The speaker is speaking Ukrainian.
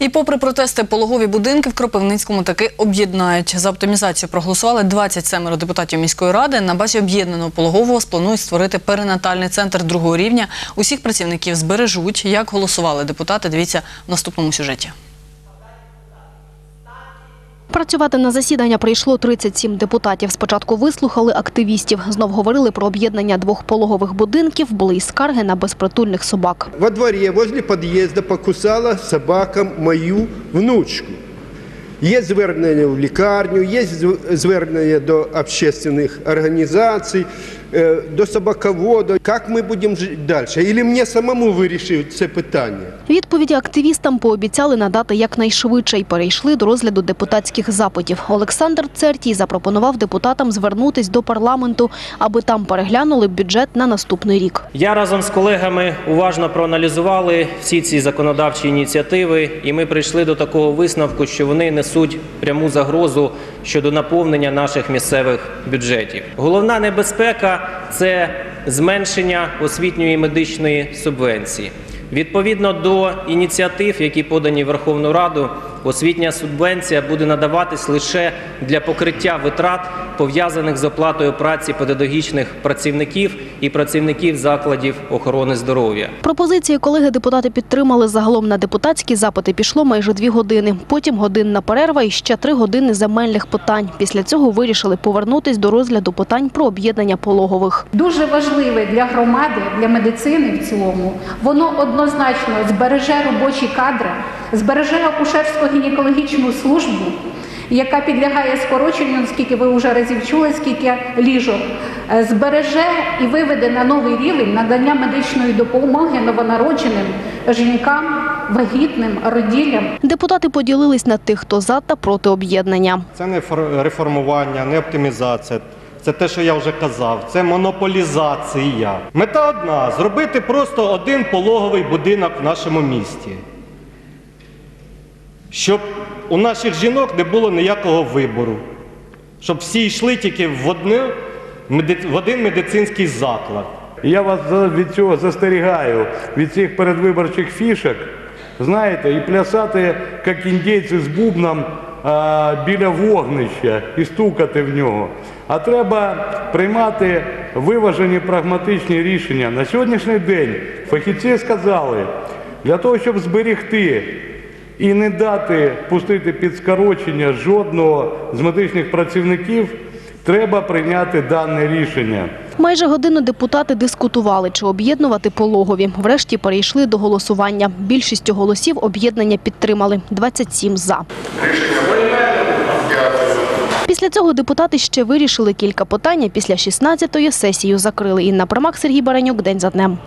І попри протести, пологові будинки в Кропивницькому таки об'єднають. За оптимізацію проголосували 27 депутатів міської ради. На базі об'єднаного пологового спланують створити перинатальний центр другого рівня. Усіх працівників збережуть. Як голосували депутати, дивіться в наступному сюжеті. Працювати на засідання прийшло 37 депутатів. Спочатку вислухали активістів. Знов говорили про об'єднання двох пологових будинків, були й скарги на безпритульних собак. Во дворі, возле під'їзду покусала собака мою внучку. Є звернення в лікарню, є звернення до общественних організацій, до собаководу. Як ми будемо жити далі? Или мені самому вирішити це питання? Відповіді активістам пообіцяли надати якнайшвидше і перейшли до розгляду депутатських запитів. Олександр Цертій запропонував депутатам звернутись до парламенту, аби там переглянули бюджет на наступний рік. Я разом з колегами уважно проаналізували всі ці законодавчі ініціативи, і ми прийшли до такого висновку, що вони несуть пряму загрозу щодо наповнення наших місцевих бюджетів. Головна небезпека це зменшення освітньої медичної субвенції. Відповідно до ініціатив, які подані Верховну Раду, освітня субвенція буде надаватись лише для покриття витрат, пов'язаних з оплатою праці педагогічних працівників і працівників закладів охорони здоров'я. Пропозиції колеги депутати підтримали. Загалом на депутатські запити пішло майже дві години. Потім годинна перерва і ще три години земельних питань. Після цього вирішили повернутись до розгляду питань про об'єднання пологових. дуже важливе для громади, для медицини в цілому. Воно однозначно збереже робочі кадри, збереже акушерсько-гінекологічну службу, яка підлягає скороченню, скільки ви вже разів чули, скільки ліжок, Е, збереже і виведе на новий рівень надання медичної допомоги новонародженим жінкам, вагітним, роділям. Депутати поділились на тих, хто за та проти об'єднання. Це не фор- реформування, не оптимізація. Це те, що я вже казав, це монополізація. Мета одна зробити просто один пологовий будинок в нашому місті. Щоб у наших жінок не було ніякого вибору. Щоб всі йшли тільки в, одне, в один медицинський заклад. Я вас від цього застерігаю, від цих передвиборчих фішок, знаєте, і плясати, як індійці з бубном а, біля вогнища і стукати в нього. А треба приймати виважені прагматичні рішення. На сьогоднішній день фахівці сказали, для того, щоб зберегти і не дати пустити під скорочення жодного з медичних працівників, треба прийняти дане рішення. Майже годину депутати дискутували, чи об'єднувати пологові. Врешті перейшли до голосування. Більшістю голосів об'єднання підтримали – 27 «за». Після цього депутати ще вирішили кілька питань. Після 16-ї сесію закрили. Інна Промак, Сергій Баранюк. День за днем.